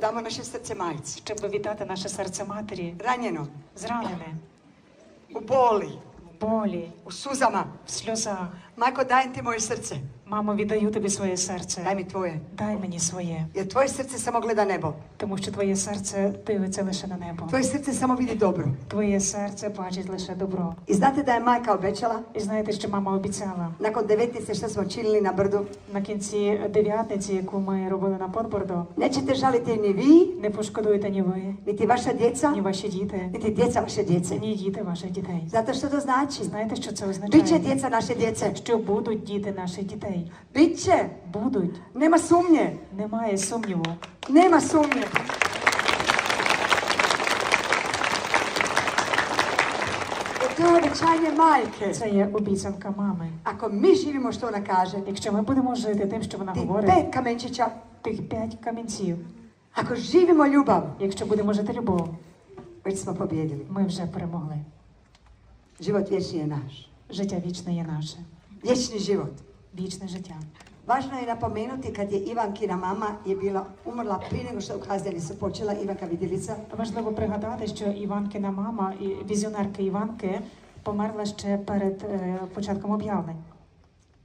dáme naše srdce majci. щоб вітати наше серце матері, Ranjeno, зранене, u boli, в болі, u suzama. в сльозах. Majko, dajem ti moje srce. Мамо, віддаю тобі своє серце. mi tvoje. Дай мені своє, Jer tvoje srce samo gleda nebo. тому що твоє серце дивиться лише на небо. Tvoje srce samo vidi dobro. Твоє серце бачить лише добро. I znate da je majka obećala, І знаєте, що мама обіцяла nakon devetnice što smo činili na brdu, на кінці дев'ятниці, яку ми робили на подборду, nećete žaliti ni vi, не пошкодуєте ні ви, niti vaša djeca, ні ваші діти, niti djeca vaše djece. ні діти ваших дітей. Zato što to znači? Знаєте, що це Biće означає? djeca naše djece. Що будуть діти наших дітей? Biće. Будуть. Nema sumnje. Немає сумніву. Jer to je obećanje majke. Це є обіцянка мами. Ako mi živimo što ona kaže, Якщо ми будемо жити тим, що вона ti говорить, pet kamenčića, тих п'ять камінців, ako živimo ljubav, якщо будемо жити любов, ми вже перемогли. Život vječni je naš. Життя вічне є наше, Vječni život. вічне життя. Važno je napomenuti kad je Ivankina mama je bila umrla prije nego što u kazdeni su počela Ivanka Vidjelica. Важливо пригадати, що Іванкина мама, і візіонерка Іванки, померла ще перед е, початком об'явлень.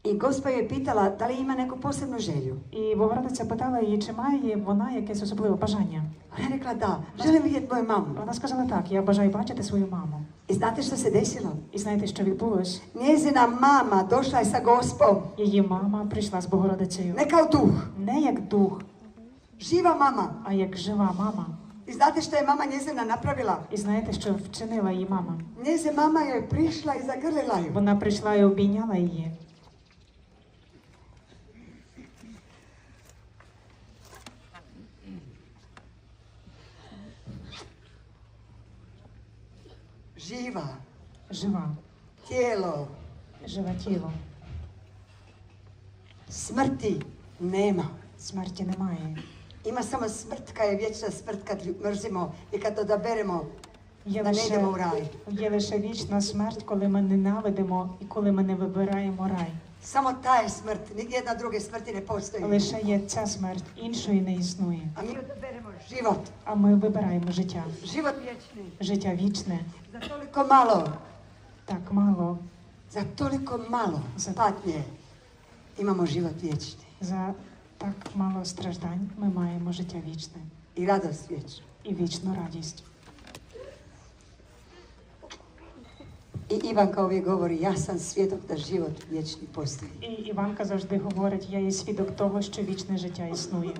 I gospa je pitala da li ima neku posebnu želju. І Богородиця питала її, чи має вона якесь особливе бажання. Je rekla da, želim vidjeti moju mamu. Вона сказала так: я бажаю бачити свою маму. I znate što se desilo? І знаєте, що відбулось? Njezina mama došla je sa gospom, Її мама прийшла з Богородицею ne kao duh, не як дух, živa mama. а як жива mama. I znate što je mama njezina napravila? І знаєте, що вчинила її мама? Njezina mama je prišla i zagrlila ju. Вона прийшла і обійняла її. Živa, Жива, tijelo, живе тіло. smrti nema. Смерті немає. Ima samo smrt kad je vječna smrt kad mrzimo i kad odaberemo Є da ne idemo u raj. є лише вічна смерть, коли ми ненавидимо і коли ми не вибираємо рай. Samo ta je smrt, nigdje jedna druge smrti ne postoji. Лише є ця смерть, іншої не існує. A mi odaberemo život, А ми вибираємо життя. život vječni. Життя вічне. Za toliko malo, Так мало za toliko malo patnje imamo život vječni за так мало страждань. Ми маємо життя вічне i radost vječnu. і вічну радість. I Ivanka uvijek govori, ja sam svjedok da život vječni postoji. І Іванка завжди говорить: я є свідок того, що вічне життя існує.